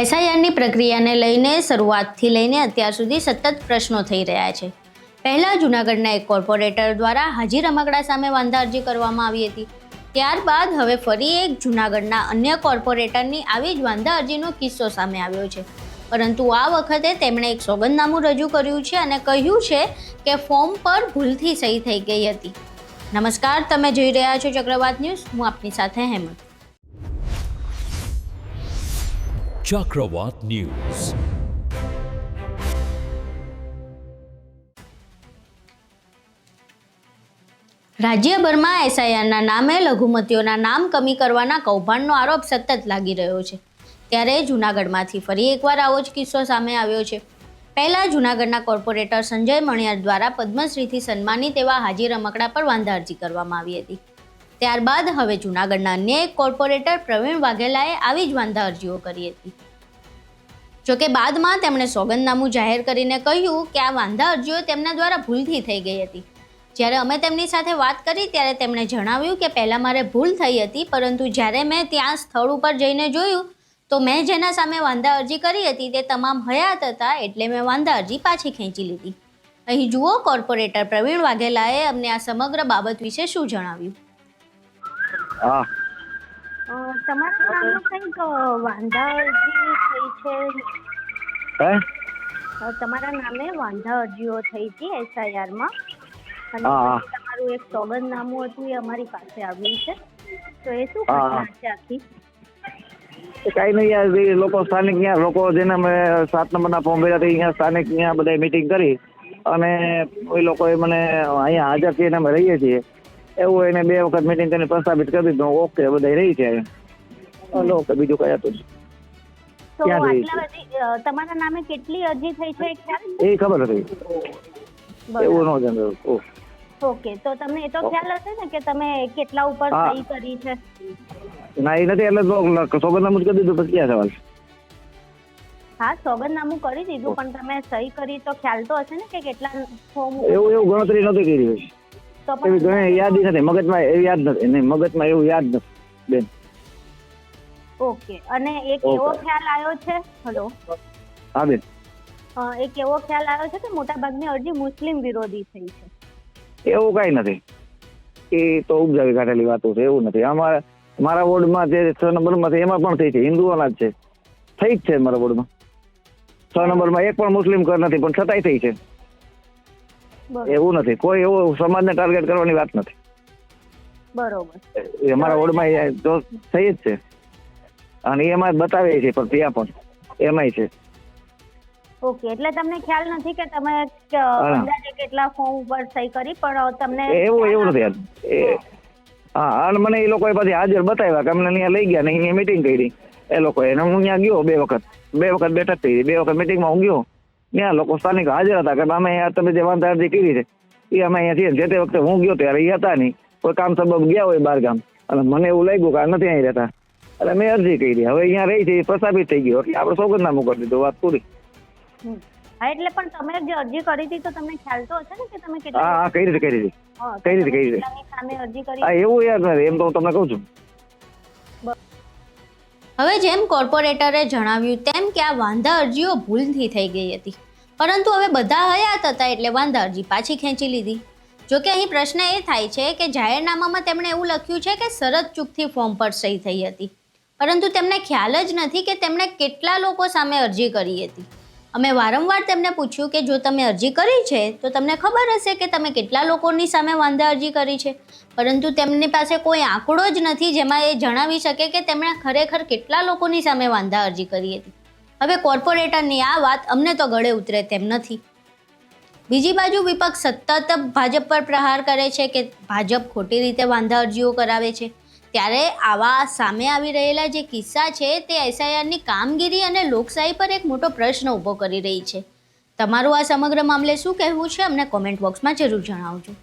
એસઆઈઆરની પ્રક્રિયાને લઈને શરૂઆતથી લઈને અત્યાર સુધી સતત પ્રશ્નો થઈ રહ્યા છે. પહેલાં જૂનાગઢના એક કોર્પોરેટર દ્વારા હાજી રમકડા સામે વાંધા અરજી કરવામાં આવી હતી. ત્યારબાદ હવે ફરી એક જૂનાગઢના અન્ય કોર્પોરેટરની આવી જ વાંધા અરજીનો કિસ્સો સામે આવ્યો છે. પરંતુ આ વખતે તેમણે એક સોગંદનામું રજૂ કર્યું છે અને કહ્યું છે કે ફોર્મ પર ભૂલથી સહી થઈ ગઈ હતી. નમસ્કાર, તમે જોઈ રહ્યા છો ચક્રવાત ન્યૂઝ. હું આપની સાથે હેમંત. Chakravat ન્યૂઝ રાજ્યભરમાં એસઆઈઆરના નામે લઘુમતીઓના નામ કમી કરવાના કૌભાંડનો આરોપ સતત લાગી રહ્યો છે. ત્યારે જૂનાગઢમાંથી ફરી એકવાર આવો જ કિસ્સો સામે આવ્યો છે. પહેલાં જૂનાગઢના કોર્પોરેટર સંજય મણિયાર દ્વારા પદ્મશ્રીથી સન્માનિત એવા હાજી રમકડા પર વાંધા અરજી કરવામાં આવી હતી. ત્યારબાદ હવે જૂનાગઢના ન્યાય કોર્પોરેટર પ્રવીણ વાઘેલાએ આવી જ વાંધા અરજીઓ કરી હતી. જોકે બાદમાં તેમણે સોગંદનામું જાહેર કરીને કહ્યું કે આ વાંધા અરજીઓ તેમના દ્વારા ભૂલથી થઈ ગઈ હતી. જ્યારે અમે તેમની સાથે વાત કરી ત્યારે તેમણે જણાવ્યું કે પહેલાં મારે ભૂલ થઈ હતી, પરંતુ જ્યારે મેં ત્યાં સ્થળ ઉપર જઈને જોયું તો મેં જેના સામે વાંધા અરજી કરી હતી તે તમામ હયાત હતા એટલે મેં વાંધા અરજી પાછી ખેંચી લીધી. અહીં જુઓ કોર્પોરેટર પ્રવીણ વાઘેલાએ અમને આ સમગ્ર બાબત વિશે શું જણાવ્યું? હા. તમારા નામનો કંઈક વાંધા અરજી થઈ છે? હે? તમારા નામે વાંધા અરજીઓ થઈ હતી એસઆઈઆરમાં. અને. તમારું એક સોગંદનામું હતું એ અમારી પાસે આવ્યું છે. તો એ શું. ઘટના છે આખી? કઈ નહીં યાર એ લોકો સ્થાનિક અહીંયા લોકો જેને મેં સાત નંબરના ફોર્મ ભર્યા હતા અહીંયા સ્થાનિક અહીંયા બધા મિટિંગ કરી. અને એ લોકોએ મને અહીંયા હાજર થઈને અમે રહીએ છીએ. એવું એને બે વખત મિટિંગ કરીને પ્રસ્થાપિત કરી દીધું. ઓકે બધા રહી છે હલો ઓકે બીજું કઈ હતું તમારા નામે કેટલી અરજી થઈ છે એ ખબર હતી. એવું નો જનરલ ઓકે તો તમને એ તો ખ્યાલ હશે ને કે તમે કેટલા ઉપર સહી કરી છે? ના એ નથી એટલે સોગંદનામું જ કરી દીધું પછી ક્યાં સવાલ? હા સોગંદનામું કરી દીધું પણ તમે સહી કરી તો ખ્યાલ તો હશે ને કે કેટલા ફોર્મ એવું એવું ગણતરી નથી કરી તો એવી ઘણી યાદ નથી. મગજમાં એવી યાદ નથી. નહીં મગજમાં એવું યાદ નથી બેન. ઓકે. અને એક એવો ખ્યાલ આવ્યો છે? હલો હા બેન. એક એવો ખ્યાલ આવ્યો છે કે મોટાભાગની અરજી મુસ્લિમ વિરોધી થઈ છે. એવું કઈ નથી. એ તો ઉપજાવી કાઢેલી વાતો છે એવું નથી. અમારા મારા વોર્ડમાં જે છ નંબરમાં છે એમાં પણ થઈ છે. હિન્દુઓના જ છે. થઈ જ છે મારા વોર્ડમાં. છ નંબરમાં એક પણ મુસ્લિમ ઘર નથી પણ છતાંય થઈ છે. એવું નથી. કોઈ એવું સમાજને ટાર્ગેટ કરવાની વાત નથી. બરોબર. અમારા વોર્ડમાં તો થઈ જ છે. અને એમાં બતાવે છે પણ ત્યાં પણ. એમાંય છે. ઓકે એટલે તમને ખ્યાલ નથી કે તમે અંદાજે કેટલા ફોર્મ ઉપર સહી કરી પણ તમને એવું એવું નથી. હા અને મને એ લોકોએ પછી હાજર બતાવ્યા કે અમને અહીંયા લઈ ગયા ને અહીંયા મિટિંગ કરી. એ લોકોએ અને હું ત્યાં ગયો બે વખત. બે વખત બેઠક થઈ બે વખત મિટિંગમાં હું ગયો. ત્યાં લોકો સ્થાનિક હાજર હતા કે અમે તમે જે વાંધા અરજી કરી છે એ અમે અહીંયાથી જે તે વખતે હું ગયો ત્યારે એ હતા નહીં. કોઈ કામ સબબ ગયા હોય બહાર ગામ. અને મને એવું લાગ્યું કે આ નથી અહીં રહેતા. એટલે મેં અરજી કરી. હવે અહીંયા રહી છે એ પ્રસ્થાપિત થઈ ગયો. એટલે આપણે સોગંદનામું કરી દીધું વાત પૂરી. હા એટલે પણ તમે જે અરજી કરી હતી તો તમને ખ્યાલ તો હશે ને કે તમે કેટલા હા કઈ રીતે કઈ રીતે હા, કઈ રીતે, કરી હતી સામે અરજી કરી હા એવું યાર નથી એમ તો હું તમને કહું છું. હવે જેમ કોર્પોરેટરે જણાવ્યું તેમ કે આ વાંધા અરજીઓ ભૂલથી થઈ ગઈ હતી. પરંતુ હવે બધા હયાત હતા એટલે વાંધા અરજી પાછી ખેંચી લીધી. જોકે અહીં પ્રશ્ન એ થાય છે કે જાહેરનામામાં તેમણે એવું લખ્યું છે કે શરત ચૂકથી ફોર્મ પર સહી થઈ હતી. પરંતુ તેમને ખ્યાલ જ નથી કે તેમણે કેટલા લોકો સામે અરજી કરી હતી. અમે વારંવાર તેમને પૂછ્યું કે જો તમે અરજી કરી છે, તો તમને ખબર હશે કે તમે કેટલા લોકોની સામે વાંધા અરજી કરી છે. પરંતુ તેમની પાસે કોઈ આંકડો જ નથી જેમાં એ જણાવી શકે કે તેમણે ખરેખર કેટલા લોકોની સામે વાંધા અરજી કરી હતી. હવે કોર્પોરેટરની આ વાત અમને તો ગળે ઉતરે તેમ નથી. બીજી બાજુ વિપક્ષ સતત ભાજપ પર પ્રહાર કરે છે કે ભાજપ ખોટી રીતે વાંધા અરજીઓ કરાવે છે. ત્યારે આવા સામે આવી રહેલા જે કિસ્સા છે તે એસઆઈઆરની કામગીરી અને લોકશાહી પર એક મોટો પ્રશ્ન ઊભો કરી રહી છે. તમારું આ સમગ્ર મામલે શું કહેવું છે? અમને કોમેન્ટ બોક્સમાં જરૂર જણાવજો.